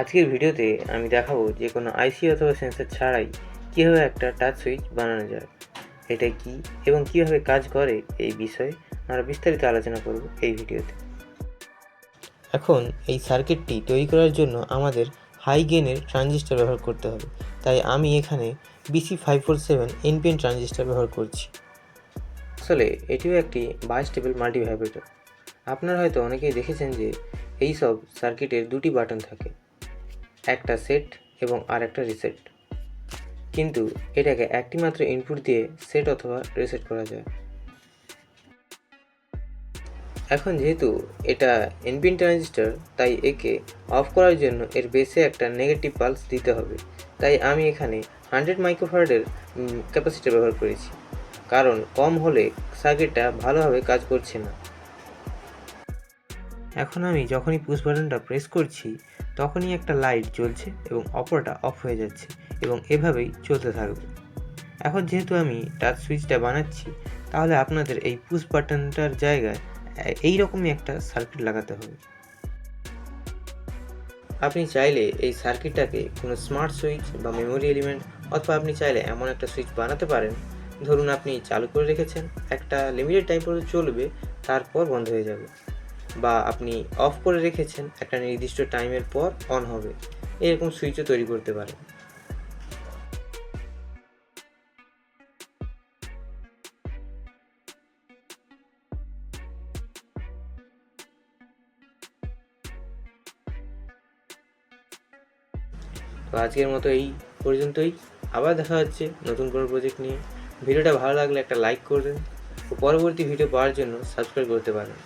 আজকের ভিডিওতে আমি দেখাবো যে কোনো আইসি অথবা সেন্সার ছাড়াই কীভাবে একটা টাচ সুইচ বানানো যায়, এটা কি এবং কীভাবে কাজ করে এই বিষয়ে আমরা বিস্তারিত আলোচনা করব এই ভিডিওতে। এখন এই সার্কিটটি তৈরি করার জন্য আমাদের হাই গেনের ট্রানজিস্টার ব্যবহার করতে হবে। তাই আমি এখানে BC five four seven NPN transistor ব্যবহার করছি। আসলে এটিও একটি বাইস্টেবল মাল্টিভাইব্রেটর আপনারা হয়তো অনেকেই দেখেছেন যে এই সব সার্কিটের দুটি বাটন থাকে। একটা সেট এবং আর একটা রিসেট কিন্তু এটাকে একটি মাত্র ইনপুট দিয়ে সেট অথবা রিসেট করা যায়। এখন যেহেতু এটা এনপিন ট্রানজিস্টার তাই একে অফ করার জন্য এর বেসে একটা নেগেটিভ পালস দিতে হবে। তাই আমি এখানে হান্ড্রেড মাইক্রোফার্ডের ক্যাপাসিটি ব্যবহার করেছি। কারণ কম হলে সার্কিটটা ভালোভাবে কাজ করছে না। এখন আমি যখনই পুশ বাটনটা প্রেস করছি তখনই একটা লাইট জ্বলছে এবং অপরটা অফ হয়ে যাচ্ছে এবং এভাবেই চলতে থাকবে। এখন যেহেতু আমি টাচ সুইচটা বানাচ্ছি, তাহলে আপনাদের এই পুশ বাটনটার জায়গায় এই রকমই একটা সার্কিট লাগাতে হবে। আপনি চাইলে এই সার্কিটটাকে কোনো স্মার্ট সুইচ বা মেমোরি এলিমেন্ট অথবা আপনি চাইলে এমন একটা সুইচ বানাতে পারেন। ধরুন আপনি চালু করে রেখেছেন, একটা লিমিটেড টাইম পর্যন্ত চলবে, তারপর বন্ধ হয়ে যাবে। বা আপনি অফ করে রেখেছেন, একটা নির্দিষ্ট টাইমের পর অন হবে। এরকম সুইচও তৈরি করতে পারেন। তো আজকের মতো এই পর্যন্তই। আবার দেখা হচ্ছে নতুন কোনো প্রজেক্ট নিয়ে। ভিডিওটা ভালো লাগলে একটা লাইক করবেন। ও পরবর্তী ভিডিও পাওয়ার জন্য সাবস্ক্রাইব করতে পারেন।